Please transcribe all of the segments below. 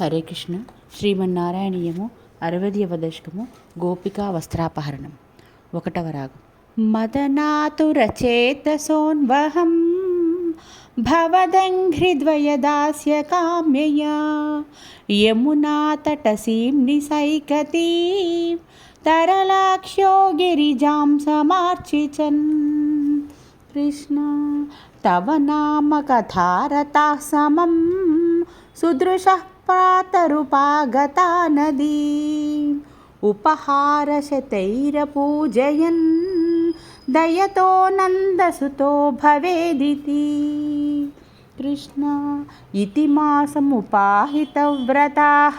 హరే కృష్ణ. శ్రీమన్నారాయణీయము అరవదవ దశకము గోపికా వస్త్రాపహరణం. ఒకటవ రాగం. మదనాతురచేతసోన్వహం భవదంఘ్రిద్వయదాస్య కామ్యయా యమునాతటసీం నిసైకతీ తరలాక్ష్యో గిరిజాం సమార్చిచన్. కృష్ణ తవ నామ కథారతా సమం సుదృశ ప్రాతరుపాగతా నదీ ఉపహారశతైరపూజయన్ దయతో నందసుతో భవేదితి. కృష్ణ ఇతి మాసముపాహితవ్రతాः.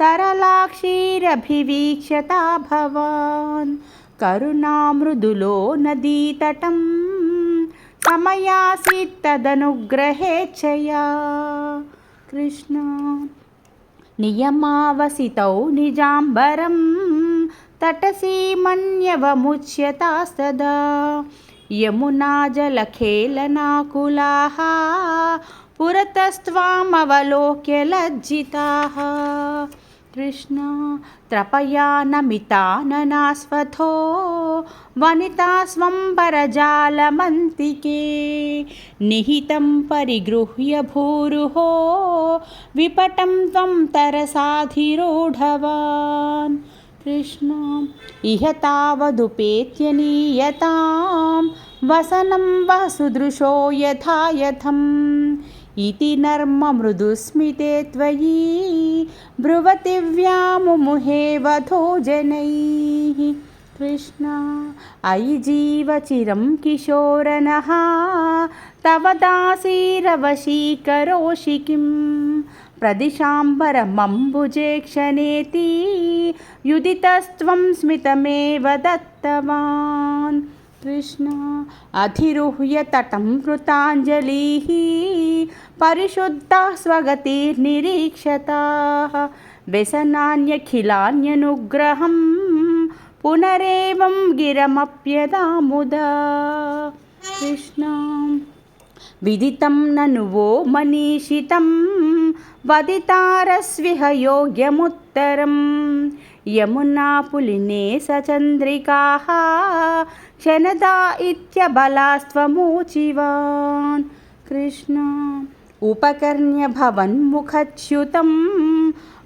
తరలాక్షీరభివీక్ష్యతా భవాన్. కరుణామృదులో నదీతటం సమయాసీత్తదనుగ్రహేచ్ఛయా. కృష్ణ. నియమావసితౌ నిజాంబరం తటసీమన్యవముచ్యతాస్తదా యమునా జలఖేళనాకులాः పురతస్త్వామవలోక్య లజ్జితాः కృష్ణ త్రపయానమితాననాస్వథో వనితా స్వంబరజాలమంతికే నిహితం పరిగృహ్య భూరుహో విపటం త్వం తరసాధిరూఢవాన్ కృష్ణ ఇహ తావదుపేత్యనీయతాం వసనం వసుదృశో యథాయథం इति नर्ममृदुस्मिते त्वयि ब्रुवति व्यामुमुहे वधो जनैः कृष्ण अयि जीवचिरं किशोरनः तव दासीरवशीकरोषि किं प्रदिशाम्बरमम्बुजे क्षणेति युदितस्त्वं स्मितमेव दत्तवान् కృష్ణ అధిరుహ్య తటం కృతాంజలిः పరిశుద్ధా స్వగతిర్నిరీక్షతా వ్యసనాన్యఖిలాన్యనుగ్రహం పునరేవం గిరమప్యదాముదా కృష్ణ. విదితం నను వో మనీషితం వదితారస్విహ యోగ్యముత్తరం. यमुनापुलिने सचन्द्रिकाः क्षणदा इत्यबलास्त्वमूचिवान् कृष्ण। उपकर्ण्यभवन्मुखच्युतं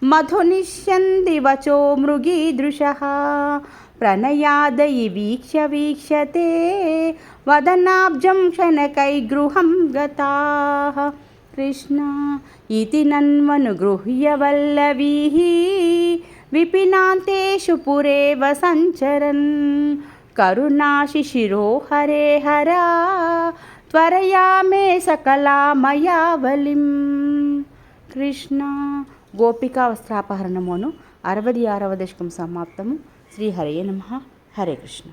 मधुनिष्यन्ति वचो मृगीदृशः। प्रणयादयि वीक्ष्य वीक्षते वदनाब्जं क्षणकैर्गृहं गताः। कृष्ण। इति नन्वनुगृह्य वल्लवीः विपिनान्तेषु पुरेव सञ्चरन् కరుణాశిశిరో హరే హరా త్వరయా మే సకలామయావలిం కృష్ణ గోపికా వస్త్రాపహరణమును అరవది ఆరవ దశకం సమాప్తము శ్రీ హరే నమ హరే కృష్ణ